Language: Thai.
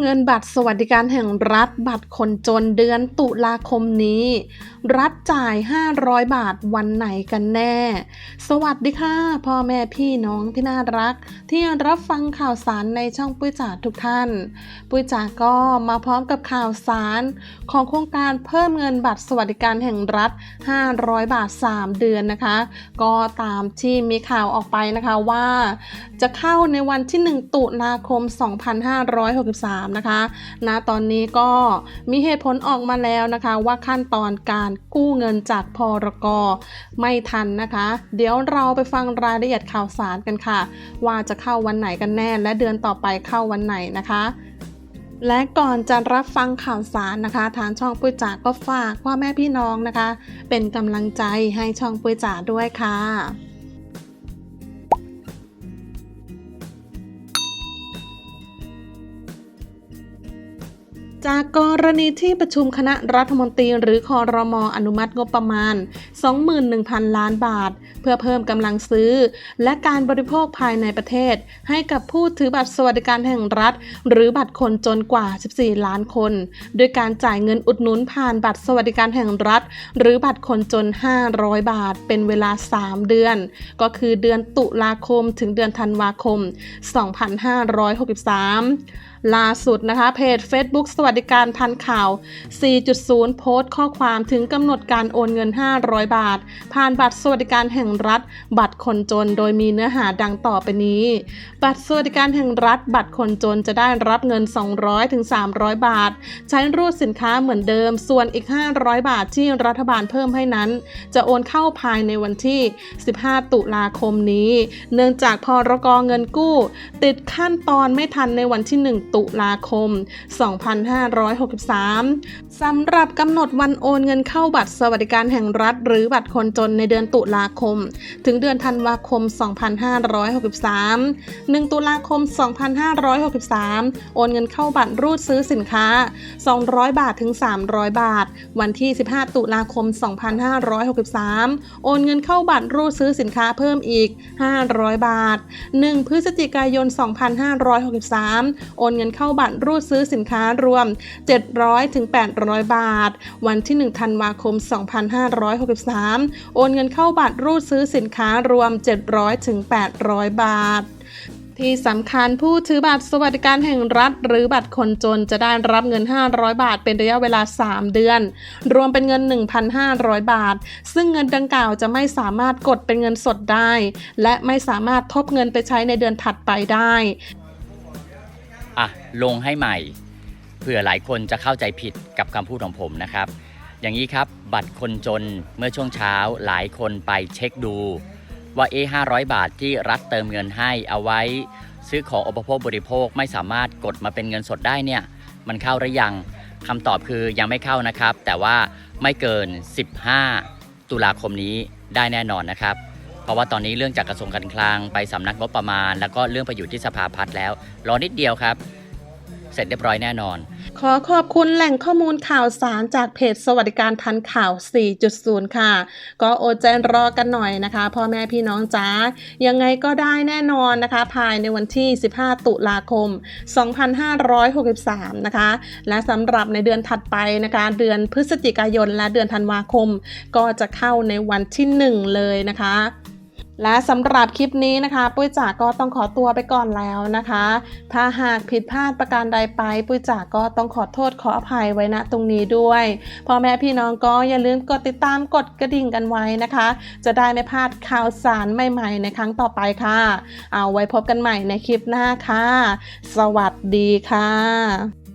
เงินบัตรสวัสดิการแห่งรัฐบัตรคนจนเดือนตุลาคมนี้ รัฐจ่าย 500 บาทวันไหนกันแน่ สวัสดีค่ะ พ่อแม่พี่น้องที่น่ารัก ที่รับฟังข่าวสารในช่องปุ้ยจ๋าทุกท่าน ปุ้ยจ๋าก็มาพร้อมกับข่าวสาร ของโครงการเพิ่มเงินบัตรสวัสดิการแห่งรัฐ 500 บาท 3 เดือนนะคะ ก็ตามที่มีข่าวออกไปนะคะว่า จะเข้าในวันที่ 1 ตุลาคม 2563 นะคะณตอนนี้ก็มีเหตุผลออกมาแล้วนะคะ ว่าขั้นตอนการกู้เงินจากพรกไม่ทันนะคะ เดี๋ยวเราไปฟังรายละเอียดข่าวสารกันค่ะ ว่าจะเข้าวันไหนกันแน่ และเดือนต่อไปเข้าวันไหนนะคะและก่อนจะรับฟังข่าวสารนะคะ ทางช่องปุ้ยจ๋าก็ฝากพ่อแม่พี่น้องนะคะ เป็นกำลังใจให้ช่องปุ้ยจ๋าด้วยค่ะ จากกรณีที่ประชุมคณะรัฐมนตรีหรือคอรมออนุมัติงบประมาณ 21,000 ล้านบาท เพื่อเพิ่มกำลังซื้อ และการบริโภคภายในประเทศ ให้กับผู้ถือบัตรสวัสดิการแห่งรัฐ หรือบัตรคนจนกว่า 14 ล้านคน โดยการจ่ายเงินอุดหนุนผ่านบัตรสวัสดิการแห่งรัฐ หรือบัตรคนจน 500 บาท เป็นเวลา 3 เดือน ก็คือเดือนตุลาคมถึงเดือนธันวาคม 2563 ล่าสุดนะคะเพจ Facebook สวัสดิการทันข่าว 4.0 โพสต์ข้อความถึงกำหนดการโอนเงิน 500 บาท ผ่านบัตรสวัสดิการแห่งรัฐ บัตรคนจน โดยมีเนื้อหาดังต่อไปนี้ บัตรสวัสดิการแห่งรัฐ บัตรคนจนจะได้รับเงิน 200-300 บาท ใช้รูดสินค้าเหมือนเดิม ส่วนอีก 500 บาทที่รัฐบาลเพิ่มให้นั้น จะโอนเข้าภายในวันที่ 15 ตุลาคมนี้ เนื่องจากพรกเงินกู้ ติดขั้นตอนไม่ทันในวันที่ 1 ตุลาคม 2 5 2563 สำหรับกำหนดวันโอนเงินเข้าบัตรสวัสดิการแห่งรัฐ หรือบัตรคนจนในเดือนตุลาคม ถึงเดือนธันวาคม 2563 1 ตุลาคม 2563 โอนเงินเข้าบัตรรูดซื้อสินค้า 200 บาทถึง 300 บาท วันที่ 15 ตุลาคม 2563 โอนเงินเข้าบัตรรูดซื้อสินค้าเพิ่มอีก 500 บาท 1 พฤศจิกายน 2563 โอนเงินเข้าบัตรรูดซื้อสินค้ารวม700ถึง800 บาท วันที่ 1 ธันวาคม 2563 โอนเงินเข้าบัตรรูดซื้อสินค้ารวม 700ถึง800 บาทที่สำคัญผู้ถือบัตรสวัสดิการแห่งรัฐ หรือบัตรคนจนจะได้รับเงิน 500 บาท เป็นระยะเวลา 3 เดือน รวมเป็นเงิน 1,500 บาท ซึ่งเงินดังกล่าวจะไม่สามารถกดเป็นเงินสดได้ และไม่สามารถทบเงินไปใช้ในเดือนถัดไปได้ อะ ลงให้ใหม่ ผื่อหลายคนจะเข้าใจผิดกับคำพูดของผมนะครับ อย่างนี้ครับบัตรคนจนเมื่อช่วงเช้าหลายคนไปเช็คดู ว่าเอ500 บาทที่รัฐเติมเงินให้เอาไว้ ซื้อของอุปโภคบริโภคไม่สามารถกดมาเป็นเงินสดได้เนี่ยมันเข้าหรือยังคำตอบคือยังไม่เข้านะครับ แต่ว่าไม่เกิน 15 ตุลาคมนี้ได้แน่นอนนะครับ เพราะว่าตอนนี้เรื่องจากกระทรวงการคลังไปสำนักงบประมาณ แล้วก็เรื่องไปอยู่ที่สภาพัฒน์แล้ว รอนิดเดียวครับ เสร็จเรียบร้อยแน่นอน ขอขอบคุณแหล่งข้อมูลข่าวสารจากเพจสวัสดิการทันข่าว 4.0 ค่ะ ก็อดใจรอกันหน่อยนะคะพ่อแม่พี่น้องจ้ายังไงก็ได้แน่นอนนะคะ ภายในวันที่ 15 ตุลาคม 2563 นะคะ และสำหรับในเดือนถัดไปนะคะเดือนพฤศจิกายนและเดือนธันวาคม ก็จะเข้าในวันที่ 1 เลยนะคะ และสำหรับคลิปนี้นะคะ ปุ้ยจ๋าก็ต้องขอตัวไปก่อนแล้วนะคะ ถ้าหากผิดพลาดประการใดไป ปุ้ยจ๋าก็ต้องขอโทษขออภัยไว้ณตรงนี้ด้วยพ่อแม่พี่น้องก็อย่าลืมกดติดตามกดกระดิ่งกันไว้นะคะ จะได้ไม่พลาดข่าวสารใหม่ๆ ในครั้งต่อไปค่ะ เอาไว้พบกันใหม่ในคลิปหน้าค่ะ สวัสดีค่ะ